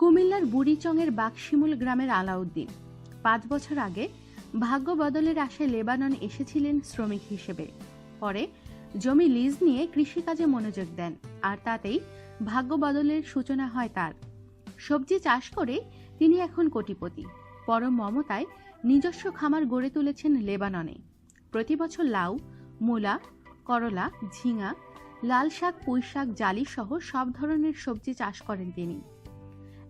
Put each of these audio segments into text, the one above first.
কুমিল্লার বুড়িচংয়ের বাকশিমুল গ্রামের আলাউদ্দিন। পাঁচ বছর আগে ভাগ্য বদলের আশায় লেবানন এসেছিলেন শ্রমিক হিসেবে। পরে জমি লিজ নিয়ে কৃষিকাজে মনোযোগ দেন আর তাতেই ভাগ্য বদলের সূচনা হয় তার। সবজি চাষ করে তিনি এখন কোটিপতি। পরম মমতায় নিজস্ব খামার গড়ে তুলেছেন লেবাননে। প্রতি বছর লাউ, মূলা, করলা, ঝিঙা লাল শাক পুঁই শাক জালি সহ সব ধরনের সবজি চাষ করেন তিনি।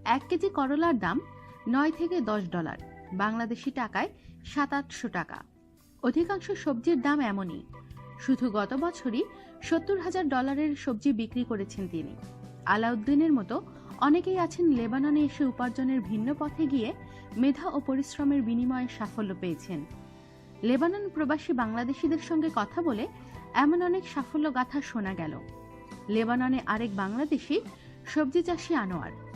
এক কেজি করলার দাম নয় থেকে দশ ডলার, বাংলাদেশি টাকায় সাত আটশো টাকা। অধিকাংশ সবজির দাম এমনই। শুধু গত বছরই সত্তর হাজার ডলারের সবজি বিক্রি করেছেন তিনি। আলাউদ্দিনের মতো অনেকেই আছেন লেবাননে এসে উপার্জনের ভিন্ন পথে গিয়ে মেধা ও পরিশ্রমের বিনিময়ে সাফল্য পেয়েছেন। লেবানন প্রবাসী বাংলাদেশিদের সঙ্গে কথা বলে এমন অনেক সাফল্য গাথা শোনা গেল। লেবাননে আরেক বাংলাদেশি সবজি চাষী আনোয়ার।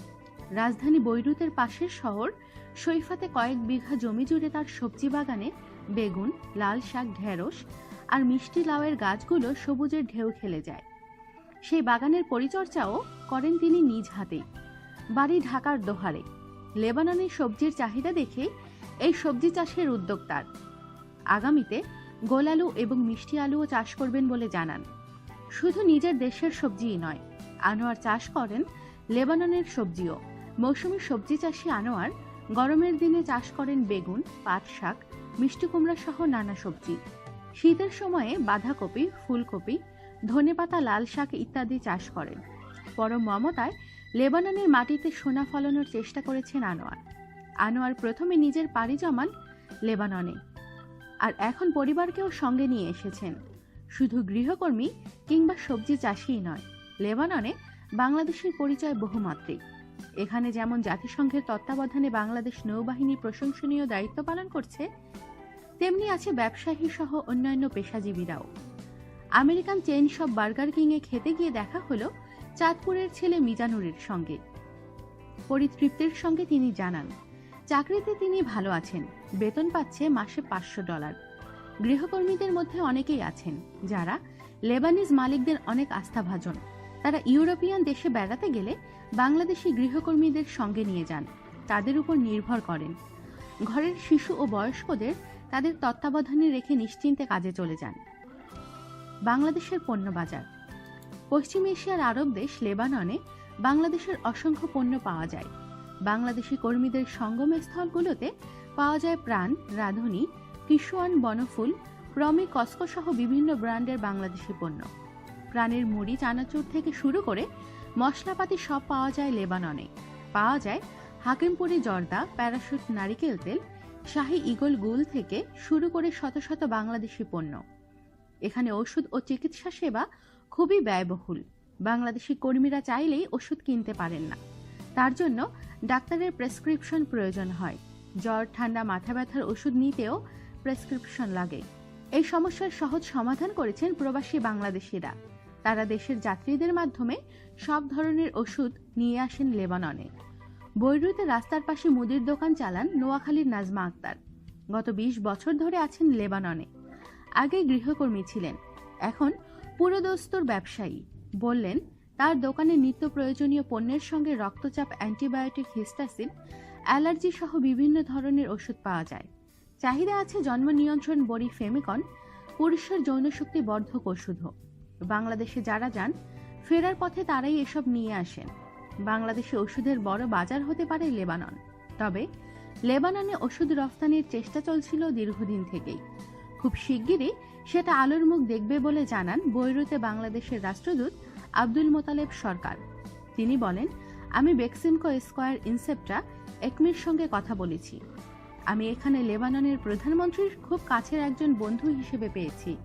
রাজধানী বৈরুতের পাশের শহর সৈফাতে কয়েক বিঘা জমি জুড়ে তার সবজি বাগানে বেগুন, লাল শাক, ঢেঁড়স আর মিষ্টি লাউয়ের গাছগুলো সবুজের ঢেউ খেলে যায়। সেই বাগানের পরিচর্যাও করেন তিনি নিজ হাতে বাড়ি ঢাকার দোহারে। লেবাননের সবজির চাহিদা দেখে এই সবজি চাষের উদ্যোগ তার। আগামীতে গোলালু এবং মিষ্টি আলুও চাষ করবেন বলে জানান। শুধু নিজের দেশের সবজিই নয়, আনোয়ার চাষ করেন লেবাননের সবজিও। মৌসুমী সবজি চাষি আনোয়ার, গরমের দিনে চাষ করেন বেগুন, পাট শাক, মিষ্টি কুমড়া সহ নানা সবজি। শীতের সময়ে বাঁধাকপি, ফুলকপি, ধনেপাতা, লাল শাক ইত্যাদি চাষ করেন। পরম মমতায় লেবাননের মাটিতে সোনা ফলানোর চেষ্টা করেছেন আনোয়ার। আনোয়ার প্রথমে নিজের পাড়ি জমান লেবাননে। আর এখন পরিবারকেও সঙ্গে নিয়ে এসেছেন। শুধু গৃহকর্মী কিংবা সবজি চাষিই নয়, লেবাননে বাংলাদেশের পরিচয় বহুমাত্রিক। এখানে যেমন জাতিসংঘের তত্ত্বাবধানে বাংলাদেশ নৌবাহিনী প্রশংসনীয় দায়িত্ব পালন করছে, তেমনি আছে ব্যবসায়ী সহ অন্যান্য পেশাজীবীরাও। আমেরিকান চেইন শপ বার্গার কিংয়ে খেতে গিয়ে দেখা হলো চাঁদপুরের ছেলে মিজানুরের সঙ্গে। পরিতৃপ্তির সঙ্গে তিনি জানান, চাকরিতে তিনি ভালো আছেন, বেতন পাচ্ছে মাসে পাঁচশো ডলার। গৃহকর্মীদের মধ্যে অনেকেই আছেন, যারা লেবানিজ মালিকদের অনেক আস্থাভাজন। তারা ইউরোপিয়ান দেশে বেড়াতে গেলে বাংলাদেশি গৃহকর্মীদের সঙ্গে নিয়ে যান। তাদের উপর নির্ভর করেন। ঘরের শিশু ও বয়স্কদের তাদের তত্ত্বাবধানে রেখে নিশ্চিন্তে কাজে চলে যান। বাংলাদেশের পণ্য বাজার। পশ্চিম এশিয়ার আরব দেশ লেবাননে বাংলাদেশের অসংখ্য পণ্য পাওয়া যায়। বাংলাদেশি কর্মীদের সঙ্গম স্থলগুলোতে পাওয়া যায় প্রাণ, রাঁধুনি, কিশোয়ান বনফুল, প্রমি কস্কো সহ বিভিন্ন ব্র্যান্ডের বাংলাদেশি পণ্য। প্রাণের মুড়ি, চানাচুর থেকে শুরু করে মশলাপাতি সব পাওয়া যায় লেবাননে। পাওয়া যায় হাকিমপুরি জর্দা, প্যারাশুট, নারিকেল তেল, শাহী ইগল গুল থেকে শুরু করে শত শত বাংলাদেশি পণ্য। এখানে ওষুধ ও চিকিৎসা সেবা খুবই ব্যয়বহুল। বাংলাদেশি কর্মীরা চাইলেই ওষুধ কিনতে পারেন না। তার জন্য ডাক্তারের প্রেসক্রিপশন প্রয়োজন হয়। জ্বর, ঠান্ডা, মাথা ব্যথার ওষুধ নিতেও প্রেসক্রিপশন লাগে। এই সমস্যার সহজ সমাধান করেছেন প্রবাসী বাংলাদেশিরা। তারা দেশের যাত্রীদের মাধ্যমে সব ধরনের ওষুধ নিয়ে আসেন লেবাননে। বৈরুতে রাস্তার পাশে মুদির দোকান চালান নোয়াখালীর নাজমা আক্তার। গত ২০ বছর ধরে আছেন লেবাননে। আগে গৃহকর্মী ছিলেন। এখন পুরোদস্তুর ব্যবসায়ী। বললেন, তার দোকানে নিত্য প্রয়োজনীয় পণ্যের সঙ্গে রক্তচাপ অ্যান্টিবায়োটিক, হিস্টাসিন, অ্যালার্জি সহ বিভিন্ন ধরনের ওষুধ পাওয়া যায়। চাহিদা আছে জন্ম নিয়ন্ত্রণ বড়ি ফেমিকন, পুরুষের যৌনশক্তি বর্ধক ওষুধও। বাংলাদেশে যারা যান, ফেরার পথে তারাই এসব নিয়ে আসেন। বাংলাদেশে ওষুধের বড় বাজার হতে পারে লেবানন। তবে লেবাননে ওষুধ রফতানির চেষ্টা চলছিল দীর্ঘদিন থেকেই। খুব শিগগিরই সেটা আলোর মুখ দেখবে বলে জানান বৈরুতে বাংলাদেশের রাষ্ট্রদূত আব্দুল মোতালেব সরকার। তিনি বলেন, আমি বেক্সিমকো স্কোয়ার ইনসেপ্টা একমির সঙ্গে কথা বলেছি। আমি এখানে লেবাননের প্রধানমন্ত্রীর খুব কাছের একজন বন্ধু হিসেবে পেয়েছি।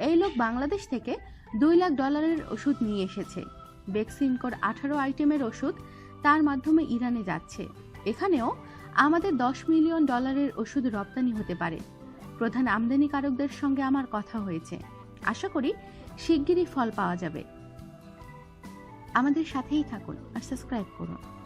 এই লোক বাংলাদেশ থেকে দুই লাখ ডলারের ওষুধ নিয়ে এসেছে। বেক্সিমকোর আঠারো আইটেমের ওষুধ তার মাধ্যমে ইরানে যাচ্ছে। এখানেও আমাদের দশ মিলিয়ন ডলারের ওষুধ রপ্তানি হতে পারে। প্রধান আমদানিকারকদের সঙ্গে আমার কথা হয়েছে। আশা করি শিগগিরই ফল পাওয়া যাবে। আমাদের সাথেই থাকুন আর সাবস্ক্রাইব করুন।